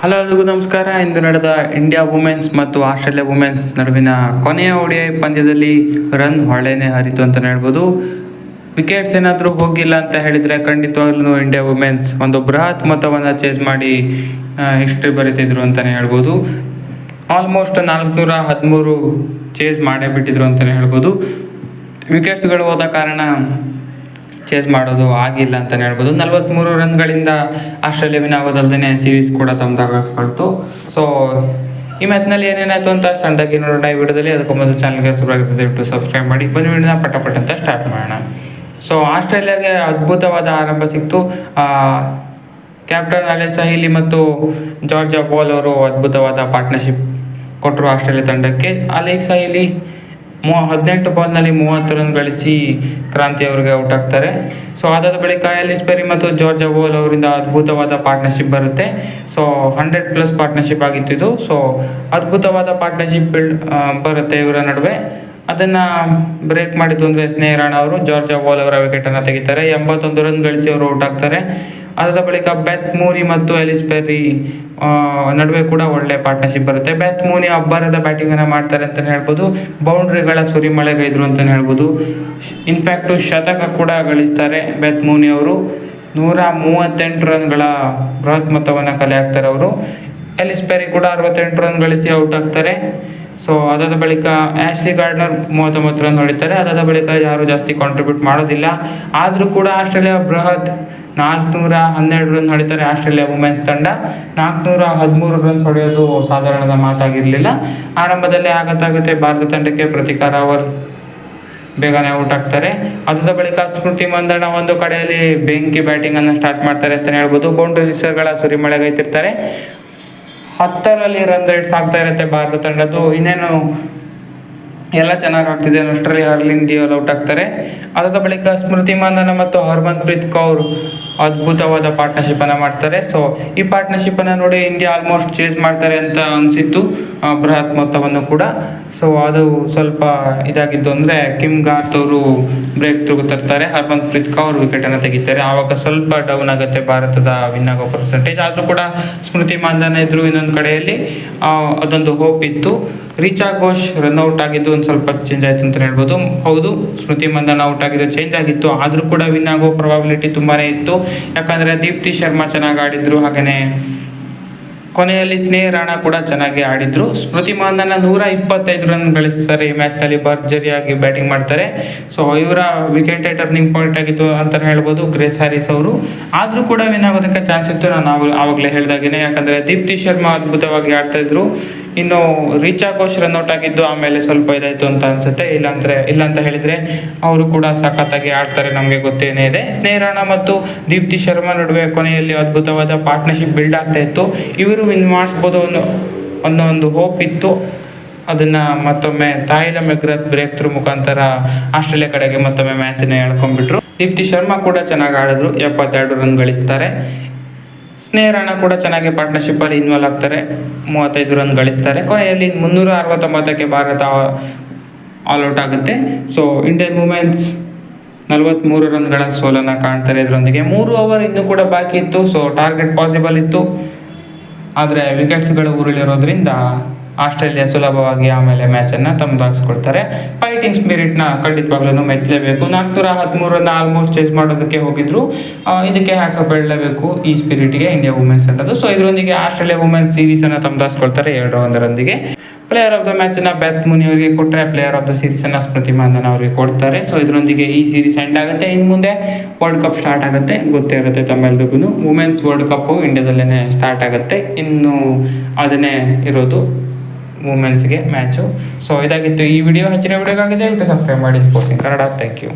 Hello ಎಲ್ಲರಿಗೂ ನಮಸ್ಕಾರ. ಇಂದು ನಡೆದ ಇಂಡಿಯಾ ವುಮೆನ್ಸ್ ಮತ್ತು ಆಸ್ಟ್ರೇಲಿಯಾ ವುಮೆನ್ಸ್ ನಡುವಿನ ಕೊನೆಯ ಒಡಿಐ ಪಂದ್ಯದಲ್ಲಿ ರನ್ ಹೊಳೆನೇ ಹರಿತು ಅಂತ ಹೇಳ್ಬೋದು. ವಿಕೆಟ್ಸ್ ಏನಾದರೂ ಹೋಗಿಲ್ಲ ಅಂತ ಹೇಳಿದರೆ ಖಂಡಿತವಾಗ್ಲೂ ಇಂಡಿಯಾ ವುಮೆನ್ಸ್ ಒಂದು ಬೃಹತ್ ಮೊತ್ತವನ್ನು ಚೇಸ್ ಮಾಡಿ ಹಿಸ್ಟ್ರಿ ಬರೀತಿದ್ರು ಅಂತಲೇ ಹೇಳ್ಬೋದು. ಆಲ್ಮೋಸ್ಟ್ ನಾಲ್ಕುನೂರ ಹದಿಮೂರು ಚೇಸ್ ಮಾಡೇ ಬಿಟ್ಟಿದ್ರು ಅಂತಲೇ ಹೇಳ್ಬೋದು. ವಿಕೆಟ್ಸ್ಗಳು ಹೋದ ಕಾರಣ ಚೇಸ್ ಮಾಡೋದು ಆಗಿಲ್ಲ ಅಂತಲೇ ಹೇಳ್ಬೋದು. ನಲವತ್ತ್ಮೂರು ರನ್ಗಳಿಂದ ಆಸ್ಟ್ರೇಲಿಯಾ ವಿನ್ ಸೀರೀಸ್ ಕೂಡ ತಮ್ಮದಾಗಿಸ್ಕೊಳ್ತು ಸೊ ಈ ಮ್ಯಾಚ್ನಲ್ಲಿ ಏನೇನಾಯ್ತು ಅಂತ ಸಣ್ಣದಾಗಿ ನೋಡೋಣ ಈ ವಿಡಿಯೋದಲ್ಲಿ. ಅದಕ್ಕೆ ಮೊದಲು ಚಾನಲ್ಗೆ ದಯವಿಟ್ಟು ಸಬ್ಸ್ಕ್ರೈಬ್ ಮಾಡಿ. ಬಂದು ವಿಡಿಯೋನ ಪಟ ಪಟ ಅಂತ ಸ್ಟಾರ್ಟ್ ಮಾಡೋಣ. ಸೊ ಆಸ್ಟ್ರೇಲಿಯಾಗೆ ಅದ್ಭುತವಾದ ಆರಂಭ ಸಿಕ್ತು. ಕ್ಯಾಪ್ಟನ್ ಅಲೆ ಸಹಿಲಿ ಮತ್ತು ಜಾರ್ಜ್ ಬಾಲ್ ಅವರು ಅದ್ಭುತವಾದ ಪಾರ್ಟ್ನರ್ಶಿಪ್ ಕೊಟ್ಟರು ಆಸ್ಟ್ರೇಲಿಯಾ ತಂಡಕ್ಕೆ. ಅಲೆ ಸಹಿಲಿ ಮೂ ಹದಿನೆಂಟು ಬಾಲ್ನಲ್ಲಿ ಮೂವತ್ತು ರನ್ ಗಳಿಸಿ ಕ್ರಾಂತಿ ಅವರಿಗೆ ಔಟ್ ಆಗ್ತಾರೆ. ಸೊ ಅದಾದ ಬಳಿಕ ಎಲಿಸ್ ಪೆರಿ ಮತ್ತು ಜಾರ್ಜ್ ಅಬೋಲ್ ಅವರಿಂದ ಅದ್ಭುತವಾದ ಪಾರ್ಟ್ನರ್ಶಿಪ್ ಬರುತ್ತೆ. ಸೊ ಹಂಡ್ರೆಡ್ ಪ್ಲಸ್ ಪಾರ್ಟ್ನರ್ಶಿಪ್ ಆಗಿತ್ತು ಇದು. ಸೊ ಅದ್ಭುತವಾದ ಪಾರ್ಟ್ನರ್ಶಿಪ್ ಬಿಲ್ಡ್ ಬರುತ್ತೆ ಇವರ ನಡುವೆ. ಅದನ್ನು ಬ್ರೇಕ್ ಮಾಡಿದ್ದು ಅಂದರೆ ಸ್ನೇಹ ರಾಣಾ ಅವರು, ಜಾರ್ಜ್ ಅಬೋಲ್ ಅವರ ವಿಕೆಟನ್ನು ತೆಗಿತಾರೆ. ಎಂಬತ್ತೊಂದು ರನ್ ಗಳಿಸಿ ಅವರು ಔಟ್ ಆಗ್ತಾರೆ. ಅದಾದ ಬಳಿಕ ಬೆತ್ ಮೂನಿ ಮತ್ತು ಎಲಿಸ್ ಪೆರ್ರಿ ನಡುವೆ ಕೂಡ ಒಳ್ಳೆ ಪಾರ್ಟ್ನರ್ಶಿಪ್ ಬರುತ್ತೆ. ಬೆತ್ ಮೂನಿ ಅಬ್ಬರದ ಬ್ಯಾಟಿಂಗನ್ನು ಮಾಡ್ತಾರೆ ಅಂತಲೇ ಹೇಳ್ಬೋದು. ಬೌಂಡ್ರಿಗಳ ಸುರಿಮಳೆಗೈದ್ರು ಅಂತಲೇ ಹೇಳ್ಬೋದು. ಇನ್ಫ್ಯಾಕ್ಟು ಶತಕ ಕೂಡ ಗಳಿಸ್ತಾರೆ ಬೆತ್ ಮೂನಿ ಅವರು. ನೂರ ಮೂವತ್ತೆಂಟು ರನ್ಗಳ ಬೃಹತ್ ಮೊತ್ತವನ್ನು ಕಲೆ ಹಾಕ್ತಾರೆ ಅವರು. ಎಲಿಸ್ ಪೆರಿ ಕೂಡ ಅರವತ್ತೆಂಟು ರನ್ ಗಳಿಸಿ ಔಟ್ ಆಗ್ತಾರೆ. ಸೊ ಅದಾದ ಬಳಿಕ ಆಶ್ಲಿ ಗಾರ್ಡ್ನರ್ ಮೂವತ್ತೊಂಬತ್ತು ರನ್ ಹೊಡಿತಾರೆ. ಅದಾದ ಬಳಿಕ ಯಾರು ಜಾಸ್ತಿ ಕಾಂಟ್ರಿಬ್ಯೂಟ್ ಮಾಡೋದಿಲ್ಲ. ಆದರೂ ಕೂಡ ಆಸ್ಟ್ರೇಲಿಯಾ ಬೃಹತ್ ನಾಲ್ಕುನೂರ ಹನ್ನೆರಡು ರನ್ ಹೊಡಿತಾರೆ ಆಸ್ಟ್ರೇಲಿಯಾ ವುಮೆನ್ಸ್ ತಂಡ. ನಾಲ್ಕುನೂರ ಹದಿಮೂರು ರನ್ಸ್ ಹೊಡೆಯೋದು ಸಾಧಾರಣದ ಮಾತಾಗಿರಲಿಲ್ಲ. ಆರಂಭದಲ್ಲಿ ಆಗತ್ತಾಗುತ್ತೆ ಭಾರತ ತಂಡಕ್ಕೆ ಪ್ರತಿಕಾರ ಅವರ್ ಬೇಗನೆ ಔಟ್ ಆಗ್ತಾರೆ. ಅದರ ಬಳಿಕ ಸ್ಮೃತಿ ಮಂದಣ್ಣ ಒಂದು ಕಡೆಯಲ್ಲಿ ಬೆಂಕಿ ಬ್ಯಾಟಿಂಗನ್ನು ಸ್ಟಾರ್ಟ್ ಮಾಡ್ತಾರೆ ಅಂತಲೇ ಹೇಳ್ಬೋದು. ಬೌಂಡ್ರಿ ಸಿಕ್ಸರ್ಗಳ ಸುರಿಮಳೆಗೈತಿರ್ತಾರೆ ಹತ್ತರಲ್ಲಿ ರನ್ ರೇಟ್ಸ್ ಆಗ್ತಾ ಇರುತ್ತೆ ಭಾರತ ತಂಡದ್ದು. ಇನ್ನೇನು ಎಲ್ಲ ಚೆನ್ನಾಗಿ ಆಗ್ತಿದೆ ಅಷ್ಟರಲ್ಲಿ ಹರ್ಲಿನ್ ಡಿಯೋಲ್ ಔಟ್ ಆಗ್ತಾರೆ. ಅದರ ಬಳಿಕ ಸ್ಮೃತಿ ಮಂದನ ಮತ್ತು ಹರ್ಮನ್ಪ್ರೀತ್ ಕೌರ್ ಅದ್ಭುತವಾದ ಪಾರ್ಟ್ನರ್ಶಿಪ್ ಅನ್ನ ಮಾಡ್ತಾರೆ. ಸೊ ಈ ಪಾರ್ಟ್ನರ್ಶಿಪ್ ಅನ್ನ ನೋಡಿ ಇಂಡಿಯಾ ಆಲ್ಮೋಸ್ಟ್ ಚೇಸ್ ಮಾಡ್ತಾರೆ ಅಂತ ಅನಿಸಿತ್ತು ಬೃಹತ್ ಮೊತ್ತವನ್ನು ಕೂಡ. ಸೊ ಅದು ಸ್ವಲ್ಪ ಇದಾಗಿತ್ತು ಅಂದರೆ ಕಿಮ್ ಗಾರ್ತ್ ಅವರು ಬ್ರೇಕ್ ತೂಗು ತರ್ತಾರೆ. ಹರ್ಮನ್ ಪ್ರೀತ್ ಕೌರ್ ವಿಕೆಟ್ ಅನ್ನ ತೆಗಿತಾರೆ. ಆವಾಗ ಸ್ವಲ್ಪ ಡೌನ್ ಆಗುತ್ತೆ ಭಾರತದ ವಿನ್ ಆಗೋ ಪರ್ಸೆಂಟೇಜ್ ಆದರೂ ಕೂಡ ಸ್ಮೃತಿ ಮಾಂಧನ ಇದ್ರು ಇನ್ನೊಂದು ಕಡೆಯಲ್ಲಿ ಅದೊಂದು ಹೋಪ್ ಇತ್ತು. ರೀಚಾ ಘೋಷ್ ರನ್ಔಟ್ ಆಗಿದ್ದು ಒಂದು ಸ್ವಲ್ಪ ಚೇಂಜ್ ಆಯ್ತು ಅಂತ ಹೇಳ್ಬೋದು. ಹೌದು, ಸ್ಮೃತಿ ಮಂದನ ಔಟ್ ಆಗಿದ್ದು ಚೇಂಜ್ ಆಗಿತ್ತು. ಆದರೂ ಕೂಡ ವಿನ್ ಆಗೋ ಪ್ರಾಬಿಲಿಟಿ ತುಂಬಾನೇ ಇತ್ತು. ಯಾಕಂದ್ರೆ ದೀಪ್ತಿ ಶರ್ಮಾ ಚೆನ್ನಾಗಿ ಆಡಿದ್ರು ಹಾಗೆಯೇ ಕೊನೆಯಲ್ಲಿ ಸ್ನೇಹ ರಾಣ ಕೂಡ ಚೆನ್ನಾಗಿ ಆಡಿದ್ರು. ಸ್ಮೃತಿ ಮಾಂದನ ನೂರ ಇಪ್ಪತ್ತೈದು ರನ್ ಗಳಿಸ್ತಾರೆ ಈ ಮ್ಯಾಚ್ನಲ್ಲಿ ಭರ್ಜರಿಯಾಗಿ ಬ್ಯಾಟಿಂಗ್ ಮಾಡ್ತಾರೆ. ಸೊ ಇವರ ವಿಕೆಟ್ ಟರ್ನಿಂಗ್ ಪಾಯಿಂಟ್ ಆಗಿತ್ತು ಅಂತ ಹೇಳ್ಬೋದು ಗ್ರೇಸ್ ಹ್ಯಾರಿಸ್ ಅವರು. ಆದರೂ ಕೂಡ ವಿನ್ ಆಗೋದಕ್ಕೆ ಚಾನ್ಸ್ ಇತ್ತು, ನಾನು ಆವಾಗ ಆವಾಗಲೇ ಹೇಳಿದಾಗೇನೆ. ಯಾಕಂದ್ರೆ ದೀಪ್ತಿ ಶರ್ಮಾ ಅದ್ಭುತವಾಗಿ ಆಡ್ತಾ ಇದ್ರು. ಇನ್ನು ರೀಚಾ ಘೋಷ್ ರನ್ಔಟ್ ಆಗಿದ್ದು ಆಮೇಲೆ ಸ್ವಲ್ಪ ಇದಾಯಿತು ಅಂತ ಅನ್ಸುತ್ತೆ. ಇಲ್ಲಾಂದ್ರೆ ಇಲ್ಲ ಅಂತ ಹೇಳಿದ್ರೆ ಅವರು ಕೂಡ ಸಖತ್ತಾಗಿ ಆಡ್ತಾರೆ ನಮಗೆ ಗೊತ್ತೇನೇ ಇದೆ. ಸ್ನೇಹರಾಣ ಮತ್ತು ದೀಪ್ತಿ ಶರ್ಮಾ ನಡುವೆ ಕೊನೆಯಲ್ಲಿ ಅದ್ಭುತವಾದ ಪಾರ್ಟ್ನರ್ಶಿಪ್ ಬಿಲ್ಡ್ ಆಗ್ತಾ ಇತ್ತು. ಇವರು ವಿನ್ ಮಾಡಿಸ್ಬೋದು ಅನ್ನೋ ಅನ್ನೋ ಒಂದು ಹೋಪ್ ಇತ್ತು. ಅದನ್ನ ಮತ್ತೊಮ್ಮೆ ತಾಯಿಲ ಮೆಗ್ರತ್ ಬ್ರೇಕ್ ಥ್ರೂ ಮುಖಾಂತರ ಆಸ್ಟ್ರೇಲಿಯಾ ಕಡೆಗೆ ಮತ್ತೊಮ್ಮೆ ಮ್ಯಾಚನ್ನ ಎಳ್ಕೊಂಡ್ಬಿಟ್ರು. ದೀಪ್ತಿ ಶರ್ಮಾ ಕೂಡ ಚೆನ್ನಾಗಿ ಆಡಿದ್ರು. ಎಪ್ಪತ್ತೆರಡು ರನ್ ಗಳಿಸ್ತಾರೆ. ಸ್ನೇಹ ರಾಣಾ ಕೂಡ ಚೆನ್ನಾಗಿ ಪಾರ್ಟ್ನರ್ಶಿಪ್ ಅಲ್ಲಿ ಇನ್ವಾಲ್ವ್ ಆಗ್ತಾರೆ. ಮೂವತ್ತೈದು ರನ್ ಗಳಿಸ್ತಾರೆ. ಕೊನೆಯಲ್ಲಿ ಮುನ್ನೂರ ಅರವತ್ತೊಂಬತ್ತಕ್ಕೆ ಭಾರತ ಆಲ್ ಔಟ್ ಆಗುತ್ತೆ. ಸೊ ಇಂಡಿಯನ್ ವುಮೆನ್ಸ್ ನಲವತ್ತ್ಮೂರು ರನ್ಗಳ ಸೋಲನ್ನು ಕಾಣ್ತಾರೆ ಇದರೊಂದಿಗೆ. ಮೂರು ಓವರ್ ಇನ್ನೂ ಕೂಡ ಬಾಕಿ ಇತ್ತು. ಸೊ ಟಾರ್ಗೆಟ್ ಪಾಸಿಬಲ್ ಇತ್ತು. ಆದರೆ ವಿಕೆಟ್ಸ್ಗಳು ಉರುಳಿರೋದ್ರಿಂದ ಆಸ್ಟ್ರೇಲಿಯಾ ಸುಲಭವಾಗಿ ಆಮೇಲೆ ಮ್ಯಾಚನ್ನು ತಮ್ಮದಾಗಿಸ್ಕೊಳ್ತಾರೆ ಫೈಟಿಂಗ್ ಸ್ಪಿರಿಟ್ನ ಖಂಡಿತವಾಗ್ಲೂ ಮೆಚ್ಚಲೇಬೇಕು. ನಾಲ್ಕುನೂರ ಹದಿಮೂರನ್ನ ಆಲ್ಮೋಸ್ಟ್ ಚೇಸ್ ಮಾಡೋದಕ್ಕೆ ಹೋಗಿದ್ರು. ಇದಕ್ಕೆ ಹ್ಯಾಟ್ಸಪ್ ಹೇಳಲೇಬೇಕು ಈ ಸ್ಪಿರಿಟ್ಗೆ ಇಂಡಿಯಾ ವುಮೆನ್ಸ್ ಅಂತದ್ದು ಸೊ ಇದರೊಂದಿಗೆ ಆಸ್ಟ್ರೇಲಿಯಾ ವುಮೆನ್ಸ್ ಸೀರೀಸನ್ನು ತಮ್ಮದಾಗಿಸ್ಕೊಳ್ತಾರೆ ಎರಡು ಒಂದರೊಂದಿಗೆ ಪ್ಲೇಯರ್ ಆಫ್ ದ ಮ್ಯಾಚನ್ನು ಬ್ಯಾತ್ ಮುನಿ ಅವರಿಗೆ ಕೊಟ್ಟರೆ ಪ್ಲೇಯರ್ ಆಫ್ ದ ಸೀರೀಸನ್ನು ಸ್ಮೃತಿ ಮಾಂಧನ ಅವರಿಗೆ ಕೊಡ್ತಾರೆ. ಸೊ ಇದರೊಂದಿಗೆ ಈ ಸೀರೀಸ್ ಎಂಡ್ ಆಗುತ್ತೆ. ಇನ್ನು ಮುಂದೆ ವರ್ಲ್ಡ್ ಕಪ್ ಸ್ಟಾರ್ಟ್ ಆಗುತ್ತೆ. ಗೊತ್ತೇ ಇರುತ್ತೆ ತಮ್ಮೆಲ್ರಿಗೂ ವುಮೆನ್ಸ್ ವರ್ಲ್ಡ್ ಕಪ್ಪು ಇಂಡಿಯಾದಲ್ಲೇ ಸ್ಟಾರ್ಟ್ ಆಗುತ್ತೆ. ಇನ್ನು ಅದನ್ನೇ ಇರೋದು. ವುಮೆನ್ಸ್ಗೆ ಮ್ಯಾಚು ಸೊ ಇದಾಗಿತ್ತು ಈ ವಿಡಿಯೋ ಹೆಚ್ಚಿನ ವಿಡಿಯೋಗಾಗಿದೆ ದಯವಿಟ್ಟು ಸಬ್ಸ್ಕ್ರೈಬ್ ಮಾಡಿ. ಪೋಸ್ಟಿಂಗ್ ಕನ್ನಡ. Thank you